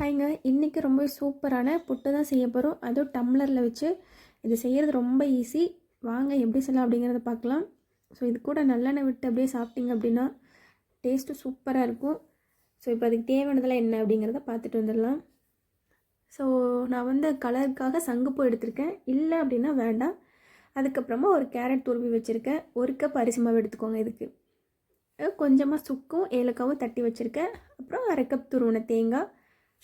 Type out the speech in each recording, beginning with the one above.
ஹாய்ங்க இன்றைக்கி ரொம்ப சூப்பரான புட்டு தான் செய்ய போகிறோம் அதுவும் டம்ளரில் வச்சு இது செய்கிறது ரொம்ப ஈஸி வாங்க எப்படி செய்யலாம் அப்படிங்கிறத பார்க்கலாம். ஸோ இது கூட நல்லெண்ணெய் விட்டு அப்படியே சாப்பிட்டீங்க அப்படின்னா டேஸ்ட்டு சூப்பராக இருக்கும். ஸோ இப்போ அதுக்கு தேவையானதெல்லாம் என்ன அப்படிங்கிறத பார்த்துட்டு வந்துடலாம். ஸோ நான் வந்து கலருக்காக சங்குப்பூ எடுத்திருக்கேன். இல்லை அப்படின்னா வேண்டாம். அதுக்கப்புறமா ஒரு கேரட் துருவி வச்சுருக்கேன். ஒரு கப் அரிசி மாவு எடுத்துக்கோங்க இதுக்கு. கொஞ்சமாக சுக்கும் ஏலக்காவும் தட்டி வச்சுருக்கேன். அப்புறம் அரை கப் துருவின தேங்காய்.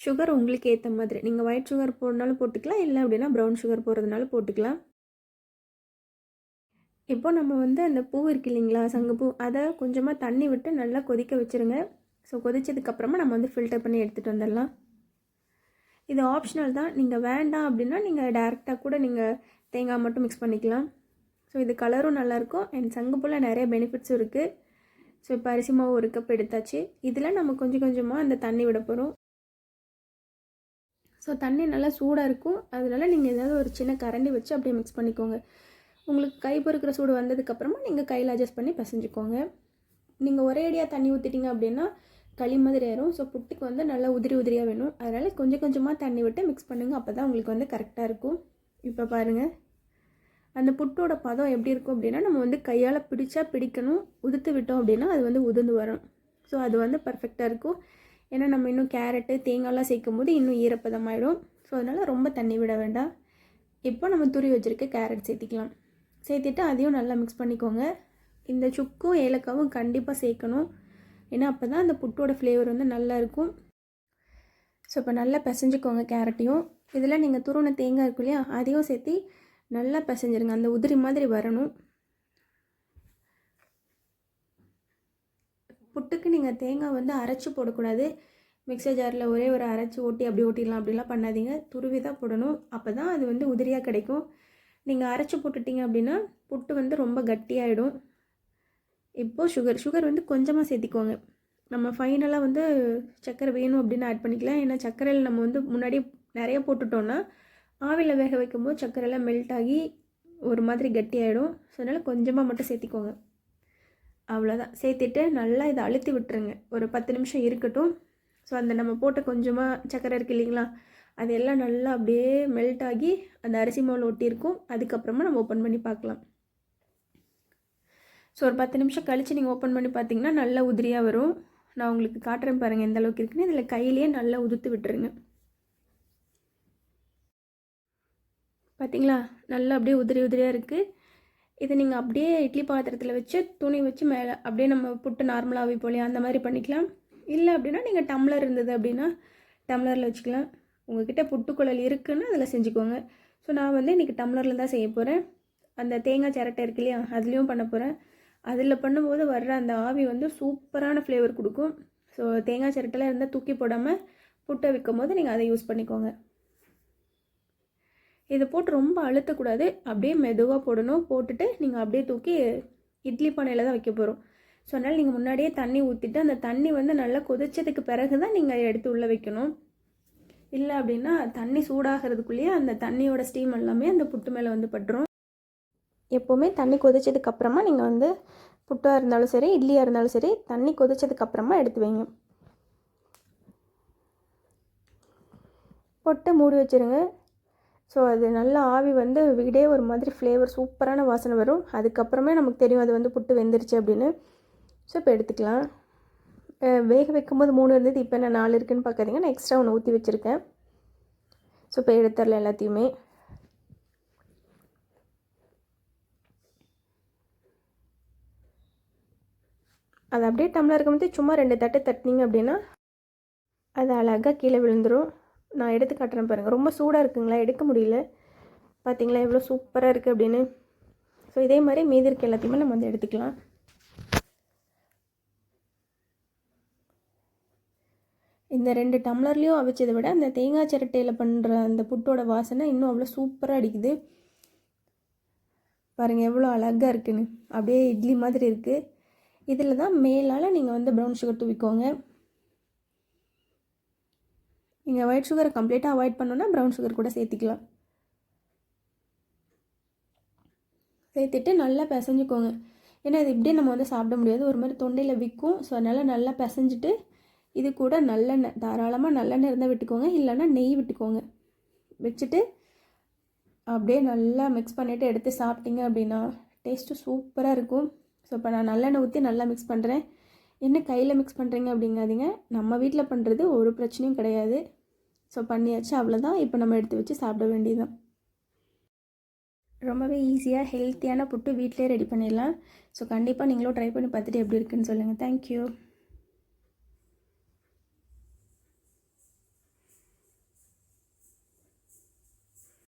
சுகர் உங்களுக்கு ஏற்ற மாதிரி. நீங்கள் ஒயிட் சுகர் போடனாலும் போட்டுக்கலாம். இல்லை அப்படின்னா ப்ரௌன் சுகர் போடுறதுனாலும் போட்டுக்கலாம். இப்போ நம்ம வந்து அந்த பூ இருக்கு இல்லைங்களா? சங்குப்பூ. அதை கொஞ்சமாக தண்ணி விட்டு நல்லா கொதிக்க வச்சுருங்க. ஸோ கொதிச்சதுக்கப்புறமா நம்ம வந்து ஃபில்டர் பண்ணி எடுத்துகிட்டு வந்துடலாம். இது ஆப்ஷனல் தான். நீங்கள் வேண்டாம் அப்படின்னா நீங்கள் டேரெக்டாக கூட நீங்கள் தேங்காய் மட்டும் மிக்ஸ் பண்ணிக்கலாம். ஸோ இது கலரும் நல்லாயிருக்கும். அண்ட் சங்குப்பூவில் நிறைய பெனிஃபிட்ஸும் இருக்குது ஸோ இப்போ அரிசி மாவு ஒரு கப் எடுத்தாச்சு. இதில் நம்ம கொஞ்சம் கொஞ்சமாக அந்த தண்ணி விட போகிறோம் ஸோ தண்ணி நல்லா சூடாக இருக்கும். அதனால நீங்கள் ஏதாவது ஒரு சின்ன கரண்டி வச்சு அப்படியே மிக்ஸ் பண்ணிக்கோங்க. உங்களுக்கு கை பொறுக்கிற சூடு வந்ததுக்கப்புறமா நீங்கள் கையில் அட்ஜஸ்ட் பண்ணி பிசைஞ்சுக்கோங்க. நீங்கள் ஒரே அடியாக தண்ணி ஊற்றிட்டீங்க அப்படின்னா களி மாதிரி ஆயிரும். ஸோ புட்டுக்கு வந்து நல்லா உதிரி உதிரியாக வேணும். அதனால் கொஞ்சம் கொஞ்சமாக தண்ணி விட்டு மிக்ஸ் பண்ணுங்கள் அப்போ தான் உங்களுக்கு வந்து கரெக்டாக இருக்கும். இப்போ பாருங்கள் அந்த புட்டோட பதம் எப்படி இருக்கும் அப்படின்னா நம்ம வந்து கையால் பிடிச்சா பிடிக்கணும். உதுத்து விட்டோம் அப்படின்னா அது வந்து உதிர்ந்து வரும். ஸோ அது வந்து பர்ஃபெக்டாக இருக்கும். ஏன்னா நம்ம இன்னும் கேரட்டு தேங்காய்லாம் சேர்க்கும் போது இன்னும் ஈரப்பதமாயிடும். ஸோ அதனால் ரொம்ப தண்ணி விட வேண்டாம். இப்போ நம்ம துரி வச்சுருக்க கேரட் சேர்த்திக்கலாம். சேர்த்துட்டு அதையும் நல்லா மிக்ஸ் பண்ணிக்கோங்க. இந்த சுக்கும் ஏலக்காவும் கண்டிப்பாக சேர்க்கணும். ஏன்னா அப்போ தான் அந்த புட்டோட ஃப்ளேவர் வந்து நல்லா இருக்கும். ஸோ இப்போ நல்லா பிசைஞ்சுக்கோங்க கேரட்டையும். இதில் நீங்கள் துருவன தேங்காய் இருக்கும் இல்லையா அதையும் சேர்த்து நல்லா பிசைஞ்சிருங்க. அந்த உதிரி மாதிரி வரணும். புட்டுக்கு நீங்கள் தேங்காய் வந்து அரைச்சி போடக்கூடாது. மிக்சர் ஜாரில் ஒரே ஒரு அரைச்சி ஓட்டி அப்படி ஓட்டிடலாம் அப்படிலாம் பண்ணாதீங்க. துருவி தான் போடணும். அப்போ தான் அது வந்து உதிரியாக கிடைக்கும். நீங்கள் அரைச்சி போட்டுட்டீங்க அப்படின்னா புட்டு வந்து ரொம்ப கட்டியாயிடும். இப்போது சுகர் சுகர் வந்து கொஞ்சமாக சேர்த்திக்கோங்க. நம்ம ஃபைனலாக வந்து சர்க்கரை வேணும் அப்படின்னு ஆட் பண்ணிக்கலாம். ஏன்னா சர்க்கரையில் நம்ம வந்து முன்னாடி நிறைய போட்டுட்டோன்னா ஆவியில் வேக வைக்கும்போது சர்க்கரைலாம் மெல்ட் ஆகி ஒரு மாதிரி கட்டியாயிடும். ஸோ அதனால் கொஞ்சமாக மட்டும் சேர்த்திக்கோங்க. அவ்வளோதான் சேர்த்துட்டு நல்லா இதை அழுத்தி விட்டுருங்க. ஒரு பத்து நிமிஷம் இருக்கட்டும். ஸோ அந்த நம்ம போட்ட கொஞ்சமாக சக்கரை இருக்குது இல்லைங்களா? அது எல்லாம் நல்லா அப்படியே மெல்ட் ஆகி அந்த அரிசி மாவில் ஒட்டியிருக்கும். அதுக்கப்புறமா நம்ம ஓப்பன் பண்ணி பார்க்கலாம். ஸோ ஒரு பத்து நிமிஷம் கழித்து நீங்கள் ஓப்பன் பண்ணி பார்த்தீங்கன்னா நல்லா உதிரியாக வரும். நான் உங்களுக்கு காட்டுறேன் பாருங்கள் எந்த அளவுக்கு இருக்குன்னு. இதில் கையிலேயே நல்லா உதுத்து விட்டுருங்க. பார்த்தீங்களா? நல்லா அப்படியே உதிரி உதிரியாக இருக்குது இதை நீங்கள் அப்படியே இட்லி பாத்திரத்தில் வச்சு துணி வச்சு மேலே அப்படியே நம்ம புட்டு நார்மலாகவே போலே அந்த மாதிரி பண்ணிக்கலாம். இல்லை அப்படின்னா நீங்கள் டம்ளர் இருந்தது அப்படின்னா டம்ளரில் வச்சுக்கலாம். உங்ககிட்ட புட்டுக்குழல் இருக்குன்னு அதில் செஞ்சுக்கோங்க. ஸோ நான் வந்து இன்றைக்கி டம்ளரில் தான் செய்ய போகிறேன் அந்த தேங்காய் சிரட்டை இருக்கு இல்லையா அதுலேயும் பண்ண போகிறேன் அதில் பண்ணும்போது வர்ற அந்த ஆவி வந்து சூப்பரான ஃப்ளேவர் கொடுக்கும். ஸோ தேங்காய் சிரட்டைலாம் இருந்தால் தூக்கி போடாமல் புட்டை விற்கும் போது நீங்கள் அதை யூஸ் பண்ணிக்கோங்க. இதை போட்டு ரொம்ப அழுத்தக்கூடாது. அப்படியே மெதுவாக போடணும். போட்டுட்டு நீங்கள் அப்படியே தூக்கி இட்லி பானையில் தான் வைக்க போகிறோம் ஸோ அதனால் நீங்கள் முன்னாடியே தண்ணி ஊற்றிட்டு அந்த தண்ணி வந்து நல்லா கொதிச்சதுக்கு பிறகு தான் நீங்கள் எடுத்து உள்ளே வைக்கணும். இல்லை அப்படின்னா தண்ணி சூடாகிறதுக்குள்ளேயே அந்த தண்ணியோட ஸ்டீம் எல்லாமே அந்த புட்டு மேலே வந்து பட்டுரும். எப்போவுமே தண்ணி கொதிச்சதுக்கப்புறமா நீங்கள் வந்து புட்டாக இருந்தாலும் சரி இட்லியாக இருந்தாலும் சரி தண்ணி கொதிச்சதுக்கப்புறமா எடுத்து வைங்க. பொட்டை மூடி வச்சுருங்க. ஸோ அது நல்லா ஆவி வந்து வீடே ஒரு மாதிரி ஃப்ளேவர் சூப்பரான வாசனை வரும். அதுக்கப்புறமே நமக்கு தெரியும் அது வந்து புட்டு வெந்துருச்சு அப்படின்னு. ஸோ இப்போ எடுத்துக்கலாம். வேக வைக்கும்போது மூணு இருந்தது இப்போ என்ன நாலு இருக்குன்னு பார்க்காதீங்க நான் எக்ஸ்ட்ரா ஒன்று ஊற்றி வச்சுருக்கேன். ஸோ இப்போ எடுத்துடல எல்லாத்தையுமே. அது அப்படியே டம்ளர் இருக்கும்போது சும்மா ரெண்டு தட்டு தட்டினீங்க அப்படின்னா அது அழகாக கீழே விழுந்துடும் நான் எடுத்து காட்டுறேன் பாருங்கள் ரொம்ப சூடாக இருக்குங்களா? எடுக்க முடியல. பார்த்தீங்களா எவ்வளோ சூப்பராக இருக்குது அப்படின்னு. ஸோ இதே மாதிரி மீதி இருக்க எல்லாத்தையுமே நம்ம வந்து எடுத்துக்கலாம். இந்த ரெண்டு டம்ளர்லேயும் அவிச்சதை விட அந்த தேங்காய் சிரட்டையில் பண்ணுற அந்த புட்டோட வாசனை இன்னும் அவ்வளோ சூப்பராக அடிக்குது. பாருங்கள் எவ்வளோ அழகாக இருக்குன்னு. அப்படியே இட்லி மாதிரி இருக்குது இதில் தான் மேலால் நீங்கள் வந்து ப்ரௌன் சுகர் தூவிக்கோங்க. நீங்கள் ஒயிட் சுகரை கம்ப்ளீட்டாக அவாய்ட் பண்ணோன்னா ப்ரௌன் சுகர் கூட சேர்த்திக்கலாம். சேர்த்துட்டு நல்லா பிசைஞ்சுக்கோங்க. ஏன்னா இது இப்படியே நம்ம வந்து சாப்பிட முடியாது. ஒரு மாதிரி தொண்டையில் விற்கும் ஸோ அதனால் நல்லா பிசைஞ்சிட்டு இது கூட நல்லெண்ணெய் தாராளமாக நல்லெண்ணெய் இருந்தால் விட்டுக்கோங்க. இல்லைன்னா நெய் விட்டுக்கோங்க. வச்சுட்டு அப்படியே நல்லா மிக்ஸ் பண்ணிவிட்டு எடுத்து சாப்பிட்டீங்க அப்படின்னா டேஸ்ட்டு சூப்பராக இருக்கும். ஸோ இப்போ நான் நல்லெண்ணெய் ஊற்றி நல்லா மிக்ஸ் பண்ணுறேன் என்ன கையில் மிக்ஸ் பண்ணுறீங்க அப்படிங்காதீங்க. நம்ம வீட்டில் பண்ணுறது ஒரு பிரச்சனையும் கிடையாது. ஸோ பண்ணியாச்சு. அவ்வளோதான் இப்போ நம்ம எடுத்து வச்சு சாப்பிட வேண்டியதுதான். ரொம்பவே ஈஸியாக ஹெல்த்தியான புட்டு வீட்டிலே ரெடி பண்ணிடலாம். ஸோ கண்டிப்பாக நீங்களும் ட்ரை பண்ணி பார்த்துட்டு எப்படி இருக்குன்னு சொல்லுங்கள் தேங்க்யூ